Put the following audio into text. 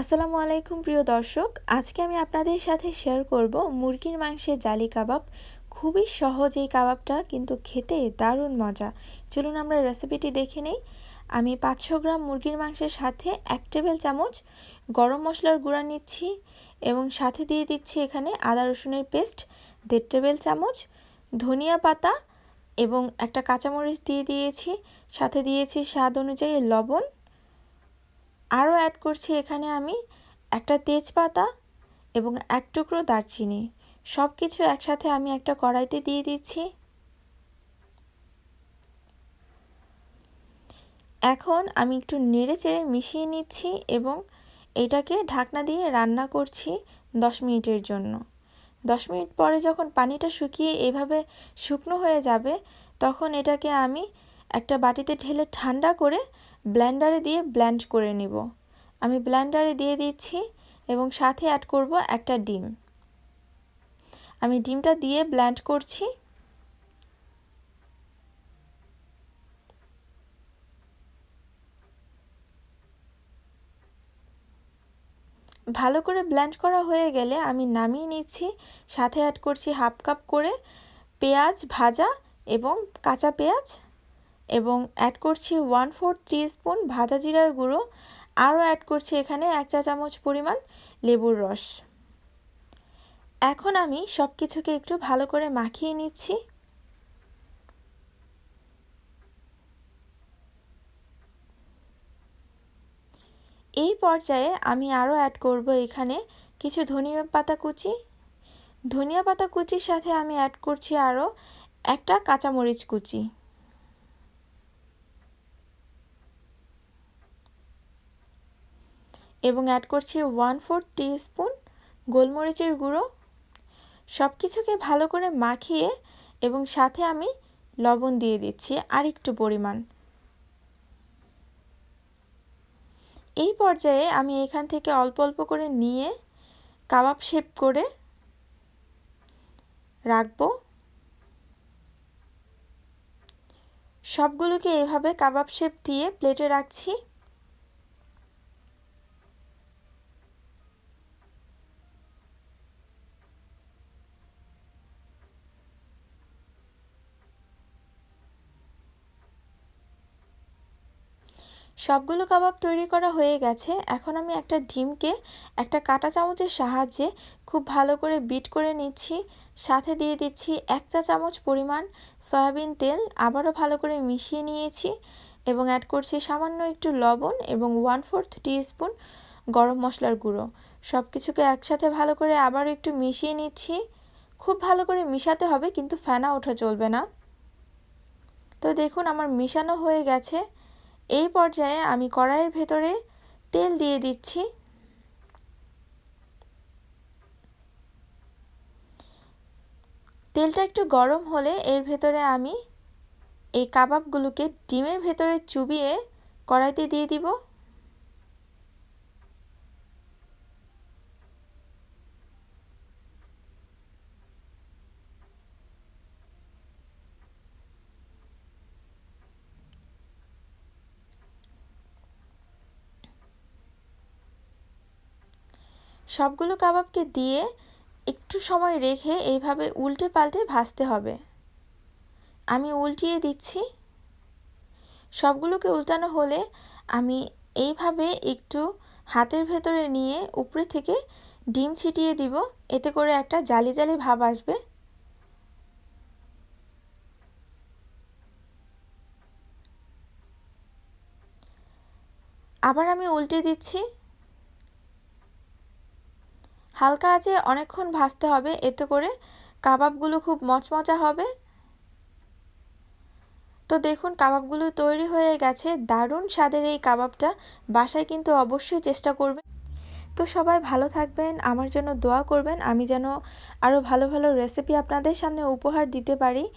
আসসালামু আলাইকুম, প্রিয় দর্শক। আজকে আমি আপনাদের সাথে শেয়ার করব মুরগির মাংসের জালি কাবাব। খুবই সহজ এই কাবাবটা, কিন্তু খেতে দারুণ মজা। চলুন আমরা রেসিপিটি দেখে নেই। আমি পাঁচশো গ্রাম মুরগির মাংসের সাথে এক টেবিল চামচ গরম মশলার গুঁড়া নিচ্ছি এবং সাথে দিয়ে দিচ্ছি এখানে আদা রসুনের পেস্ট, দেড় টেবিল চামচ ধনিয়া পাতা এবং একটা কাঁচামরিচ দিয়ে দিয়েছি। সাথে দিয়েছি স্বাদ অনুযায়ী লবণ আরও অ্যাড করছি এখানে আমি একটা তেজপাতা এবং এক টুকরো দারচিনি। সব কিছু একসাথে আমি একটা কড়াইতে দিয়ে দিচ্ছি। এখন আমি একটু নেড়ে চেড়ে মিশিয়ে নিচ্ছি এবং এটাকে ঢাকনা দিয়ে রান্না করছি দশ মিনিটের জন্য। দশ মিনিট পরে যখন পানিটা শুকিয়ে এভাবে শুকনো হয়ে যাবে, তখন এটাকে আমি একটা বাটিতে ঢেলে ঠান্ডা করে ব্লেন্ডারে দিয়ে ব্ল্যান্ড করে নিব। আমি ব্ল্যান্ডারে দিয়ে দিচ্ছি এবং সাথে অ্যাড করব একটা ডিম। আমি ডিমটা দিয়ে ব্ল্যান্ড করছি। ভালো করে ব্ল্যান্ড করা হয়ে গেলে আমি নামিয়ে নিচ্ছি। সাথে অ্যাড করছি হাফ কাপ করে পেঁয়াজ ভাজা এবং কাঁচা পেঁয়াজ। এবং অ্যাড করছি ওয়ান ফোর স্পুন ভাজা জিরার গুঁড়ো। আরও অ্যাড করছি এখানে এক চা চামচ পরিমাণ লেবুর রস। এখন আমি সব কিছুকে একটু ভালো করে মাখিয়ে নিচ্ছি। এই পর্যায়ে আমি আরও অ্যাড করব এখানে কিছু ধনিয়া পাতা কুচি। ধনিয়া পাতা কুচির সাথে আমি অ্যাড করছি আরও একটা কাঁচামরিচ কুচি। এবং অ্যাড করছি ওয়ান ফোর স্পুন গোলমরিচের গুঁড়ো। সব কিছুকে ভালো করে মাখিয়ে এবং সাথে আমি লবণ দিয়ে দিচ্ছি আর একটু পরিমাণ। এই পর্যায়ে আমি এখান থেকে অল্প অল্প করে নিয়ে কাবাব শেপ করে রাখব। সবগুলোকে এভাবে কাবাব শেপ দিয়ে প্লেটে রাখছি। সবগুলো কাবাব তৈরি করা হয়ে গেছে। এখন আমি একটা ডিমকে একটা কাটা চামচের সাহায্যে খুব ভালো করে বিট করে নিচ্ছি। সাথে দিয়ে দিচ্ছি এক চা চামচ পরিমাণ সয়াবিন তেল, আবারও ভালো করে মিশিয়ে নিয়েছি এবং অ্যাড করছি সামান্য একটু লবণ এবং ওয়ান ফোর্থ স্পুন গরম মশলার গুঁড়ো। সব কিছুকে একসাথে ভালো করে আবারও একটু মিশিয়ে নিচ্ছি। খুব ভালো করে মিশাতে হবে, কিন্তু ফেনা ওঠা চলবে না। তো দেখুন, আমার মিশানো হয়ে গেছে। এই পর্যায়ে আমি কড়াইয়ের ভেতরে তেল দিয়ে দিচ্ছি। তেলটা একটু গরম হলে এর ভেতরে আমি এই কাবাবগুলোকে ডিমের ভেতরে চুবিয়ে কড়াইতে দিয়ে দিব। সবগুলো কাবাবকে দিয়ে একটু সময় রেখে এইভাবে উল্টে পাল্টে ভাজতে হবে। আমি উল্টিয়ে দিচ্ছি। সবগুলোকে উল্টানো হলে আমি এইভাবে একটু হাতের ভেতরে নিয়ে উপরে থেকে ডিম ছিটিয়ে দিব। এতে করে একটা জালি জালি ভাব আসবে। আবার আমি উল্টে দিচ্ছি। হালকা আছে অনেকক্ষণ ভাজতে হবে, এতে করে কাবাবগুলো খুব মচমচা হবে। তো দেখুন, কাবাবগুলো তৈরি হয়ে গেছে। দারুণ স্বাদের এই কাবাবটা। বাসায় কিন্তু অবশ্যই চেষ্টা করবেন। তো সবাই ভালো থাকবেন, আমার জন্য দোয়া করবেন। আমি যেন আরও ভালো ভালো রেসিপি আপনাদের সামনে উপহার দিতে পারি।